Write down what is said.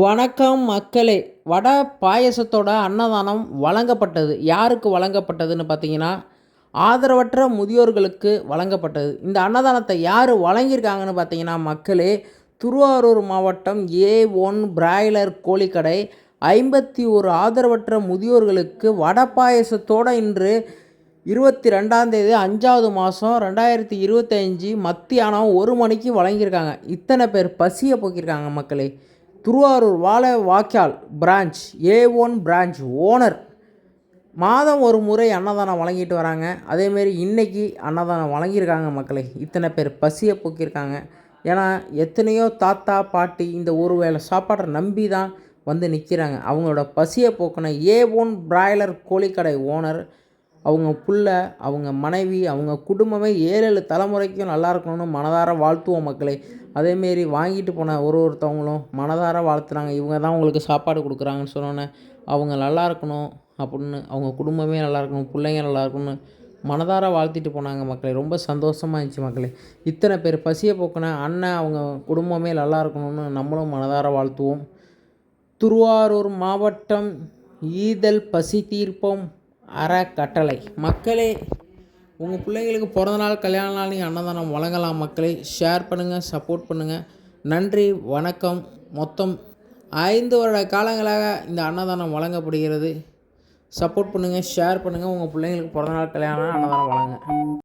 வணக்கம் மக்களே. வடை பாயசத்தோட அன்னதானம் வழங்கப்பட்டது. யாருக்கு வழங்கப்பட்டதுன்னு பார்த்தீங்கன்னா ஆதரவற்ற முதியோர்களுக்கு வழங்கப்பட்டது. இந்த அன்னதானத்தை யார் வழங்கியிருக்காங்கன்னு பார்த்தீங்கன்னா மக்களே திருவாரூர் மாவட்டம் ஏ ஒன் பிராய்லர் கோழிக்கடை ஐம்பத்தி ஒரு ஆதரவற்ற முதியோர்களுக்கு வடை பாயசத்தோடு இன்று இருபத்தி ரெண்டாம் தேதி அஞ்சாவது மாதம் ரெண்டாயிரத்தி இருபத்தஞ்சி மத்தியானம் ஒரு மணிக்கு வழங்கியிருக்காங்க. இத்தனை பேர் பசியை போக்கியிருக்காங்க மக்களே. திருவாரூர் வாழ வாக்கியால் branch A one branch owner மாதம் ஒரு முறை அன்னதானம் வழங்கிட்டு வராங்க. அதேமாரி இன்னைக்கு அன்னதானம் வழங்கியிருக்காங்க மக்களை. இத்தனை பேர் பசியை போக்கியிருக்காங்க. ஏன்னா எத்தனையோ தாத்தா பாட்டி இந்த ஒரு வேளை சாப்பாட்டை நம்பி தான் வந்து நிற்கிறாங்க அவங்களோட பசியை போக்கின ஏ ஒன் பிராய்லர் கோழிக்கடை ஓனர் அவங்க புள்ள அவங்க மனைவி அவங்க குடும்பமே ஏழு ஏழு தலைமுறைக்கும் நல்லா இருக்கணும்னு மனதார வாழ்த்துவோம் மக்களை. அதேமாரி வாங்கிட்டு போன ஒரு ஒருத்தவங்களும் மனதார வாழ்த்துனாங்க இவங்க தான் உங்களுக்கு சாப்பாடு கொடுக்குறாங்கன்னு சொன்னோன்னே அவங்க நல்லா இருக்கணும் அப்படின்னு அவங்க குடும்பமே நல்லா இருக்கணும் பிள்ளைங்க நல்லா இருக்கணும்னு மனதார வாழ்த்திட்டு போனாங்க மக்களே. ரொம்ப சந்தோஷமாக இருந்துச்சு மக்களே. இத்தனை பேர் பசியை போக்குன அண்ணன் அவங்க குடும்பமே நல்லா இருக்கணும்னு நம்மளும் மனதார வாழ்த்துவோம். திருவாரூர் மாவட்டம் ஈதல் பசி தீர்ப்போம் அறக்கட்டளை. மக்களே உங்கள் பிள்ளைங்களுக்கு பிறந்த நாள் கல்யாண நாள் நீங்கள் அன்னதானம் வழங்கலாம் மக்களை. ஷேர் பண்ணுங்கள் சப்போர்ட் பண்ணுங்கள் நன்றி வணக்கம். மொத்தம் ஐந்து வருட காலங்களாக இந்த அன்னதானம் வழங்கப்படுகிறது. சப்போர்ட் பண்ணுங்கள் ஷேர் பண்ணுங்கள் உங்கள் பிள்ளைங்களுக்கு பிறந்த நாள் அன்னதானம் வழங்க.